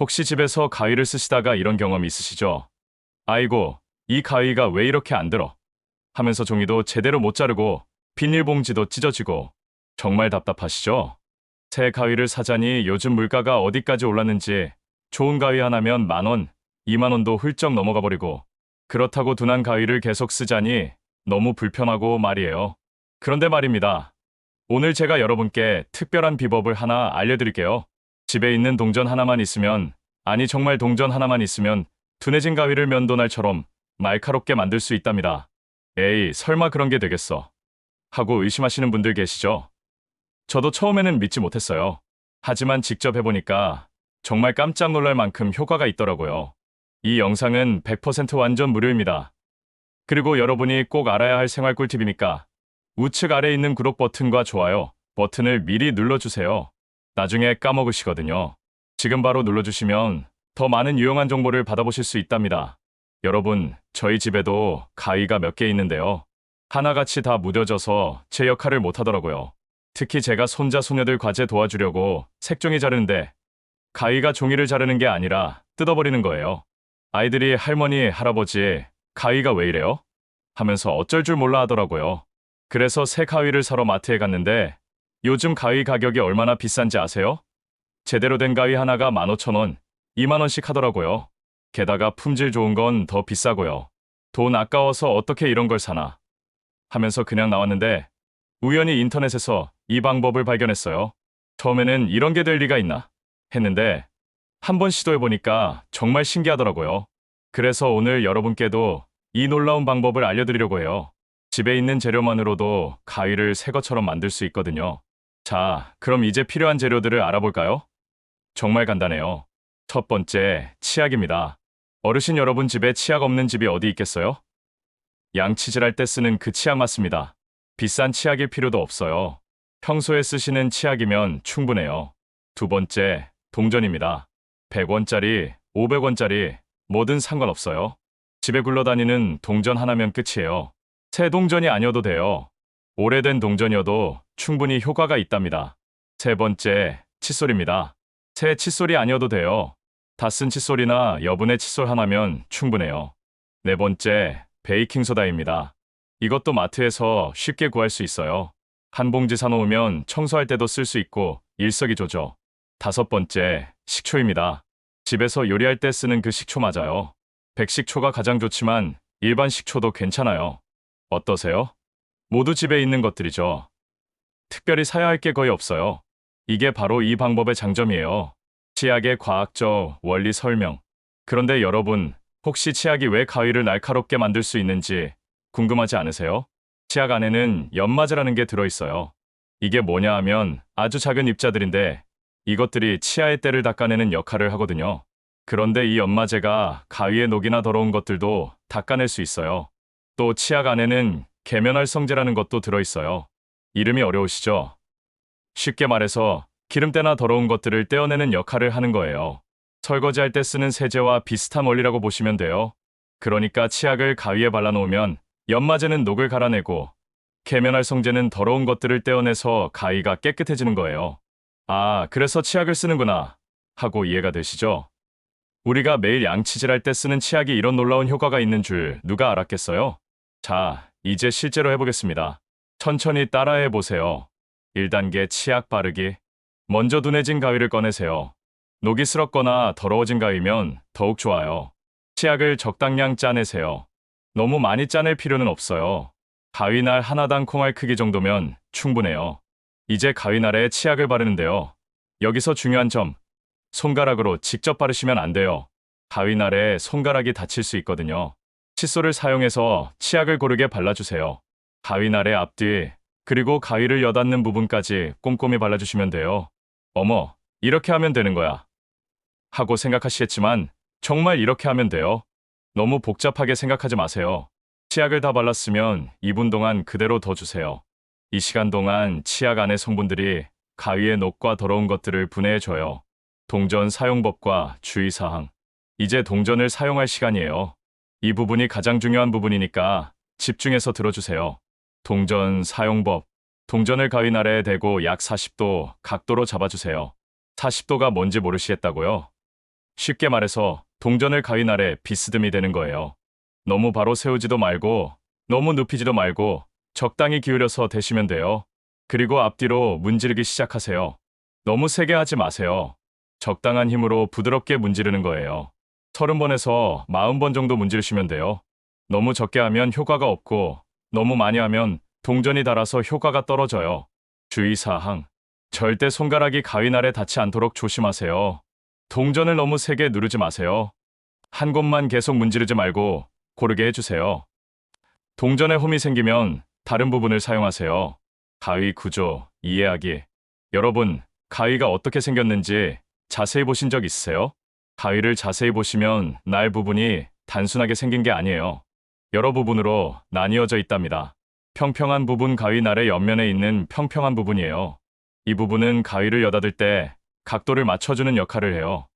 혹시 집에서 가위를 쓰시다가 이런 경험 있으시죠? 아이고, 이 가위가 왜 이렇게 안 들어? 하면서 종이도 제대로 못 자르고 비닐봉지도 찢어지고 정말 답답하시죠? 새 가위를 사자니 요즘 물가가 어디까지 올랐는지 좋은 가위 하나면 만 원, 이만 원도 훌쩍 넘어가 버리고 그렇다고 둔한 가위를 계속 쓰자니 너무 불편하고 말이에요. 그런데 말입니다. 오늘 제가 여러분께 특별한 비법을 하나 알려드릴게요. 집에 있는 동전 하나만 있으면, 아니 정말 동전 하나만 있으면 둔해진 가위를 면도날처럼 날카롭게 만들 수 있답니다. 에이, 설마 그런 게 되겠어. 하고 의심하시는 분들 계시죠? 저도 처음에는 믿지 못했어요. 하지만 직접 해보니까 정말 깜짝 놀랄 만큼 효과가 있더라고요. 이 영상은 100% 완전 무료입니다. 그리고 여러분이 꼭 알아야 할 생활 꿀팁이니까 우측 아래에 있는 구독 버튼과 좋아요 버튼을 미리 눌러주세요. 나중에 까먹으시거든요. 지금 바로 눌러주시면 더 많은 유용한 정보를 받아보실 수 있답니다. 여러분, 저희 집에도 가위가 몇 개 있는데요. 하나같이 다 무뎌져서 제 역할을 못하더라고요. 특히 제가 손자, 손녀들 과제 도와주려고 색종이 자르는데 가위가 종이를 자르는 게 아니라 뜯어버리는 거예요. 아이들이 할머니, 할아버지, 가위가 왜 이래요? 하면서 어쩔 줄 몰라 하더라고요. 그래서 새 가위를 사러 마트에 갔는데 요즘 가위 가격이 얼마나 비싼지 아세요? 제대로 된 가위 하나가 15,000원, 2만원씩 하더라고요. 게다가 품질 좋은 건 더 비싸고요. 돈 아까워서 어떻게 이런 걸 사나? 하면서 그냥 나왔는데 우연히 인터넷에서 이 방법을 발견했어요. 처음에는 이런 게 될 리가 있나? 했는데 한 번 시도해보니까 정말 신기하더라고요. 그래서 오늘 여러분께도 이 놀라운 방법을 알려드리려고 해요. 집에 있는 재료만으로도 가위를 새 것처럼 만들 수 있거든요. 자, 그럼 이제 필요한 재료들을 알아볼까요? 정말 간단해요. 첫 번째, 치약입니다. 어르신 여러분 집에 치약 없는 집이 어디 있겠어요? 양치질할 때 쓰는 그 치약 맞습니다. 비싼 치약일 필요도 없어요. 평소에 쓰시는 치약이면 충분해요. 두 번째, 동전입니다. 100원짜리, 500원짜리, 뭐든 상관없어요. 집에 굴러다니는 동전 하나면 끝이에요. 새 동전이 아니어도 돼요. 오래된 동전이어도 충분히 효과가 있답니다. 세 번째, 칫솔입니다. 새 칫솔이 아니어도 돼요. 다 쓴 칫솔이나 여분의 칫솔 하나면 충분해요. 네 번째, 베이킹소다입니다. 이것도 마트에서 쉽게 구할 수 있어요. 한 봉지 사놓으면 청소할 때도 쓸 수 있고 일석이조죠. 다섯 번째, 식초입니다. 집에서 요리할 때 쓰는 그 식초 맞아요. 백식초가 가장 좋지만 일반 식초도 괜찮아요. 어떠세요? 모두 집에 있는 것들이죠. 특별히 사야 할 게 거의 없어요. 이게 바로 이 방법의 장점이에요. 치약의 과학적 원리 설명. 그런데 여러분, 혹시 치약이 왜 가위를 날카롭게 만들 수 있는지 궁금하지 않으세요? 치약 안에는 연마제라는 게 들어있어요. 이게 뭐냐 하면 아주 작은 입자들인데 이것들이 치아의 때를 닦아내는 역할을 하거든요. 그런데 이 연마제가 가위의 녹이나 더러운 것들도 닦아낼 수 있어요. 또 치약 안에는 계면활 성제라는 것도 들어있어요. 이름이 어려우시죠? 쉽게 말해서 기름때나 더러운 것들을 떼어내는 역할을 하는 거예요. 설거지할 때 쓰는 세제와 비슷한 원리라고 보시면 돼요. 그러니까 치약을 가위에 발라놓으면 연마제는 녹을 갈아내고 계면활 성제는 더러운 것들을 떼어내서 가위가 깨끗해지는 거예요. 아, 그래서 치약을 쓰는구나. 하고 이해가 되시죠? 우리가 매일 양치질할 때 쓰는 치약이 이런 놀라운 효과가 있는 줄 누가 알았겠어요? 자, 이제 실제로 해보겠습니다. 천천히 따라해 보세요. 1단계 치약 바르기. 먼저 둔해진 가위를 꺼내세요. 녹이 슬었거나 더러워진 가위면 더욱 좋아요. 치약을 적당량 짜내세요. 너무 많이 짜낼 필요는 없어요. 가위날 하나당 콩알 크기 정도면 충분해요. 이제 가위날에 치약을 바르는데요. 여기서 중요한 점. 손가락으로 직접 바르시면 안 돼요. 가위날에 손가락이 다칠 수 있거든요. 칫솔을 사용해서 치약을 고르게 발라주세요. 가위날의 앞뒤, 그리고 가위를 여닫는 부분까지 꼼꼼히 발라주시면 돼요. 어머, 이렇게 하면 되는 거야. 하고 생각하시겠지만 정말 이렇게 하면 돼요. 너무 복잡하게 생각하지 마세요. 치약을 다 발랐으면 2분 동안 그대로 둬주세요. 이 시간 동안 치약 안의 성분들이 가위의 녹과 더러운 것들을 분해해줘요. 동전 사용법과 주의사항. 이제 동전을 사용할 시간이에요. 이 부분이 가장 중요한 부분이니까 집중해서 들어주세요. 동전 사용법. 동전을 가위 아래에 대고 약 40도 각도로 잡아주세요. 40도가 뭔지 모르시겠다고요? 쉽게 말해서 동전을 가위 날에 비스듬히 되는 거예요. 너무 바로 세우지도 말고 너무 눕히지도 말고 적당히 기울여서 대시면 돼요. 그리고 앞뒤로 문지르기 시작하세요. 너무 세게 하지 마세요. 적당한 힘으로 부드럽게 문지르는 거예요. 30번에서 40번 정도 문지르시면 돼요. 너무 적게 하면 효과가 없고 너무 많이 하면 동전이 닳아서 효과가 떨어져요. 주의사항. 절대 손가락이 가위날에 닿지 않도록 조심하세요. 동전을 너무 세게 누르지 마세요. 한 곳만 계속 문지르지 말고 고르게 해주세요. 동전에 홈이 생기면 다른 부분을 사용하세요. 가위 구조, 이해하기. 여러분, 가위가 어떻게 생겼는지 자세히 보신 적 있으세요? 가위를 자세히 보시면 날 부분이 단순하게 생긴 게 아니에요. 여러 부분으로 나뉘어져 있답니다. 평평한 부분 가위 날의 옆면에 있는 평평한 부분이에요. 이 부분은 가위를 여닫을 때 각도를 맞춰주는 역할을 해요.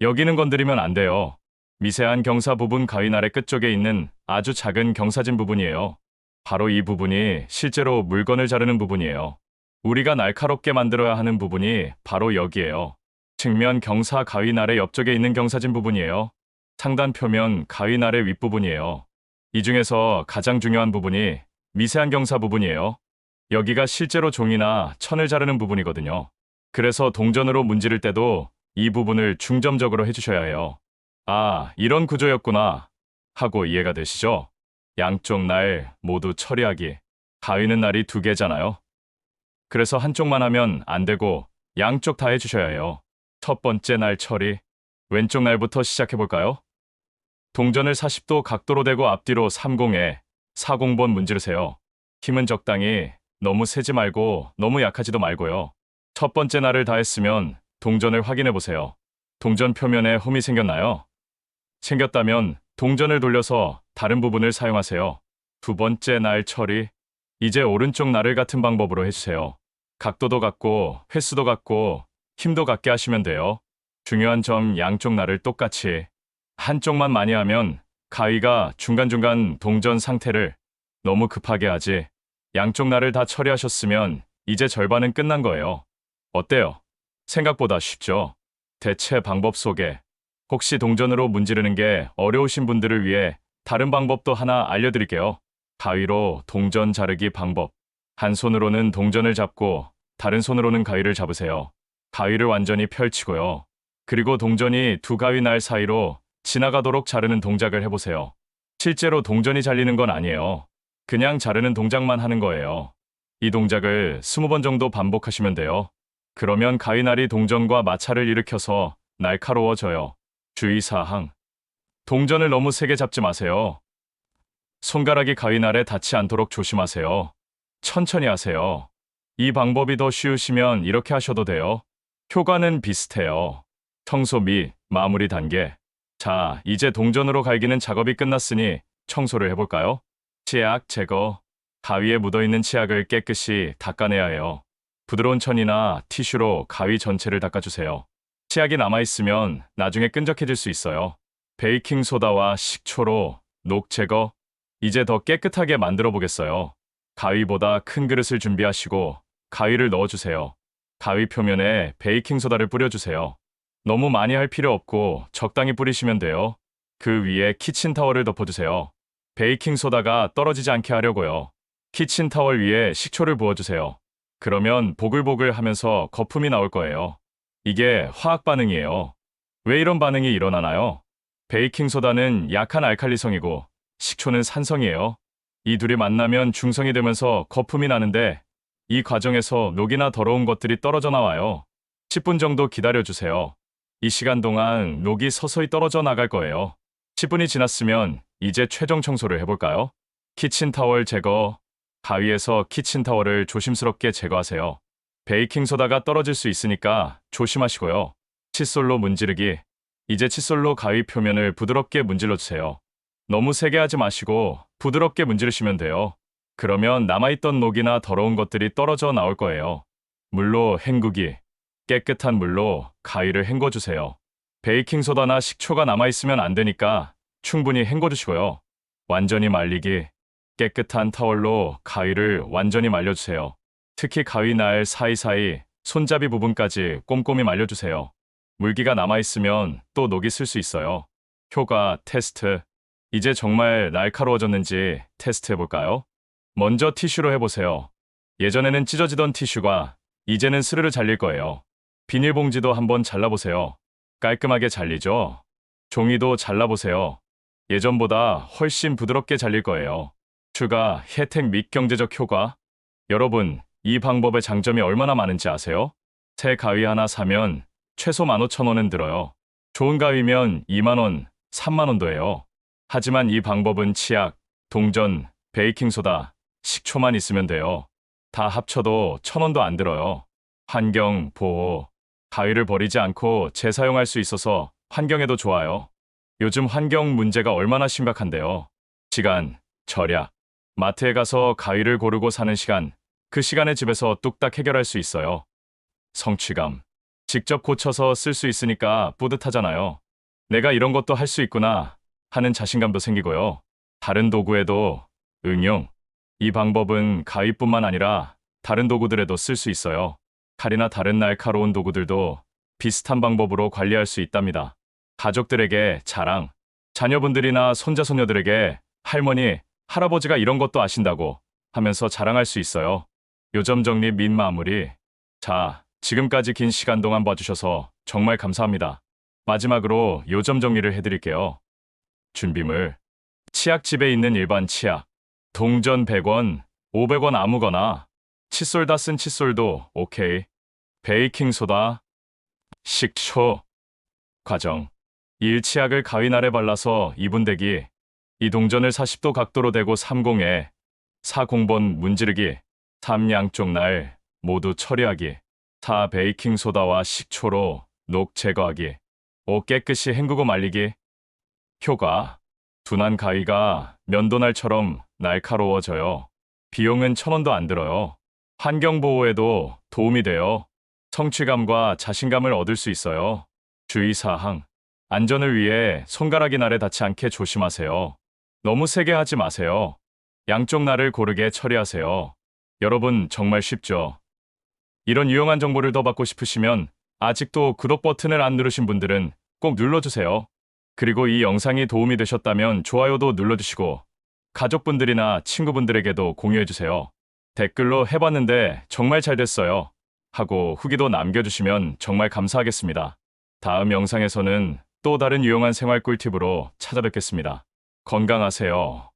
여기는 건드리면 안 돼요. 미세한 경사 부분 가위 날의 끝쪽에 있는 아주 작은 경사진 부분이에요. 바로 이 부분이 실제로 물건을 자르는 부분이에요. 우리가 날카롭게 만들어야 하는 부분이 바로 여기에요. 측면 경사 가위날의 옆쪽에 있는 경사진 부분이에요. 상단 표면 가위날의 윗부분이에요. 이 중에서 가장 중요한 부분이 미세한 경사 부분이에요. 여기가 실제로 종이나 천을 자르는 부분이거든요. 그래서 동전으로 문지를 때도 이 부분을 중점적으로 해주셔야 해요. 아, 이런 구조였구나. 하고 이해가 되시죠? 양쪽 날 모두 처리하기. 가위는 날이 두 개잖아요. 그래서 한쪽만 하면 안 되고 양쪽 다 해주셔야 해요. 첫 번째 날 처리. 왼쪽 날부터 시작해볼까요? 동전을 40도 각도로 대고 앞뒤로 30에 40번 문지르세요. 힘은 적당히 너무 세지 말고 너무 약하지도 말고요. 첫 번째 날을 다 했으면 동전을 확인해 보세요. 동전 표면에 홈이 생겼나요? 생겼다면 동전을 돌려서 다른 부분을 사용하세요. 두 번째 날 처리. 이제 오른쪽 날을 같은 방법으로 해주세요. 각도도 같고 횟수도 같고 힘도 같게 하시면 돼요. 중요한 점 양쪽 날을 똑같이 한쪽만 많이 하면 가위가 중간중간 동전 상태를 너무 급하게 하지. 양쪽 날을 다 처리하셨으면 이제 절반은 끝난 거예요. 어때요? 생각보다 쉽죠? 대체 방법 속에 혹시 동전으로 문지르는 게 어려우신 분들을 위해 다른 방법도 하나 알려드릴게요. 가위로 동전 자르기 방법. 한 손으로는 동전을 잡고 다른 손으로는 가위를 잡으세요. 가위를 완전히 펼치고요. 그리고 동전이 두 가위 날 사이로 지나가도록 자르는 동작을 해보세요. 실제로 동전이 잘리는 건 아니에요. 그냥 자르는 동작만 하는 거예요. 이 동작을 20번 정도 반복하시면 돼요. 그러면 가위날이 동전과 마찰을 일으켜서 날카로워져요. 주의사항. 동전을 너무 세게 잡지 마세요. 손가락이 가위날에 닿지 않도록 조심하세요. 천천히 하세요. 이 방법이 더 쉬우시면 이렇게 하셔도 돼요. 효과는 비슷해요. 청소 및 마무리 단계. 자, 이제 동전으로 갈기는 작업이 끝났으니 청소를 해볼까요? 치약 제거. 가위에 묻어있는 치약을 깨끗이 닦아내야 해요. 부드러운 천이나 티슈로 가위 전체를 닦아주세요. 치약이 남아있으면 나중에 끈적해질 수 있어요. 베이킹소다와 식초로 녹 제거. 이제 더 깨끗하게 만들어 보겠어요. 가위보다 큰 그릇을 준비하시고 가위를 넣어주세요. 가위 표면에 베이킹소다를 뿌려주세요. 너무 많이 할 필요 없고 적당히 뿌리시면 돼요. 그 위에 키친타월을 덮어주세요. 베이킹소다가 떨어지지 않게 하려고요. 키친타월 위에 식초를 부어주세요. 그러면 보글보글 하면서 거품이 나올 거예요. 이게 화학 반응이에요. 왜 이런 반응이 일어나나요? 베이킹소다는 약한 알칼리성이고 식초는 산성이에요. 이 둘이 만나면 중성이 되면서 거품이 나는데 이 과정에서 녹이나 더러운 것들이 떨어져 나와요. 10분 정도 기다려주세요. 이 시간 동안 녹이 서서히 떨어져 나갈 거예요. 10분이 지났으면 이제 최종 청소를 해볼까요? 키친타월 제거. 가위에서 키친타월을 조심스럽게 제거하세요. 베이킹소다가 떨어질 수 있으니까 조심하시고요. 칫솔로 문지르기. 이제 칫솔로 가위 표면을 부드럽게 문질러주세요. 너무 세게 하지 마시고 부드럽게 문지르시면 돼요. 그러면 남아있던 녹이나 더러운 것들이 떨어져 나올 거예요. 물로 헹구기. 깨끗한 물로 가위를 헹궈주세요. 베이킹소다나 식초가 남아있으면 안 되니까 충분히 헹궈주시고요. 완전히 말리기. 깨끗한 타월로 가위를 완전히 말려주세요. 특히 가위 날 사이사이 손잡이 부분까지 꼼꼼히 말려주세요. 물기가 남아있으면 또 녹이 쓸 수 있어요. 효과 테스트. 이제 정말 날카로워졌는지 테스트 해볼까요? 먼저 티슈로 해보세요. 예전에는 찢어지던 티슈가 이제는 스르르 잘릴 거예요. 비닐봉지도 한번 잘라보세요. 깔끔하게 잘리죠? 종이도 잘라보세요. 예전보다 훨씬 부드럽게 잘릴 거예요. 추가 혜택 및 경제적 효과. 여러분, 이 방법의 장점이 얼마나 많은지 아세요? 새 가위 하나 사면 최소 15,000원은 들어요. 좋은 가위면 2만원, 3만원도 해요. 하지만 이 방법은 치약, 동전, 베이킹소다, 식초만 있으면 돼요. 다 합쳐도 1,000원도 안 들어요. 환경, 보호. 가위를 버리지 않고 재사용할 수 있어서 환경에도 좋아요. 요즘 환경 문제가 얼마나 심각한데요. 시간, 절약. 마트에 가서 가위를 고르고 사는 시간, 그 시간에 집에서 뚝딱 해결할 수 있어요. 성취감. 직접 고쳐서 쓸 수 있으니까 뿌듯하잖아요. 내가 이런 것도 할 수 있구나 하는 자신감도 생기고요. 다른 도구에도 응용. 이 방법은 가위뿐만 아니라 다른 도구들에도 쓸 수 있어요. 칼이나 다른 날카로운 도구들도 비슷한 방법으로 관리할 수 있답니다. 가족들에게 자랑, 자녀분들이나 손자 손녀들에게 할머니, 할아버지가 이런 것도 아신다고 하면서 자랑할 수 있어요. 요점 정리 민 마무리. 자, 지금까지 긴 시간 동안 봐주셔서 정말 감사합니다. 마지막으로 요점 정리를 해드릴게요. 준비물. 치약집에 있는 일반 치약. 동전 100원, 500원 아무거나. 칫솔 다 쓴 칫솔도 오케이. 베이킹소다. 식초. 과정. 일치약을 가위 날에 발라서 2분 대기. 이 동전을 40도 각도로 대고 3공에 4공번 문지르기. 3 양쪽 날 모두 처리하기. 4 베이킹소다와 식초로 녹 제거하기. 5 깨끗이 헹구고 말리기. 효과. 둔한 가위가 면도날처럼 날카로워져요. 비용은 천 원도 안 들어요. 환경 보호에도 도움이 돼요. 성취감과 자신감을 얻을 수 있어요. 주의사항. 안전을 위해 손가락이 날에 닿지 않게 조심하세요. 너무 세게 하지 마세요. 양쪽 날을 고르게 처리하세요. 여러분 정말 쉽죠? 이런 유용한 정보를 더 받고 싶으시면 아직도 구독 버튼을 안 누르신 분들은 꼭 눌러주세요. 그리고 이 영상이 도움이 되셨다면 좋아요도 눌러주시고 가족분들이나 친구분들에게도 공유해주세요. 댓글로 해봤는데 정말 잘 됐어요. 하고 후기도 남겨주시면 정말 감사하겠습니다. 다음 영상에서는 또 다른 유용한 생활 꿀팁으로 찾아뵙겠습니다. 건강하세요.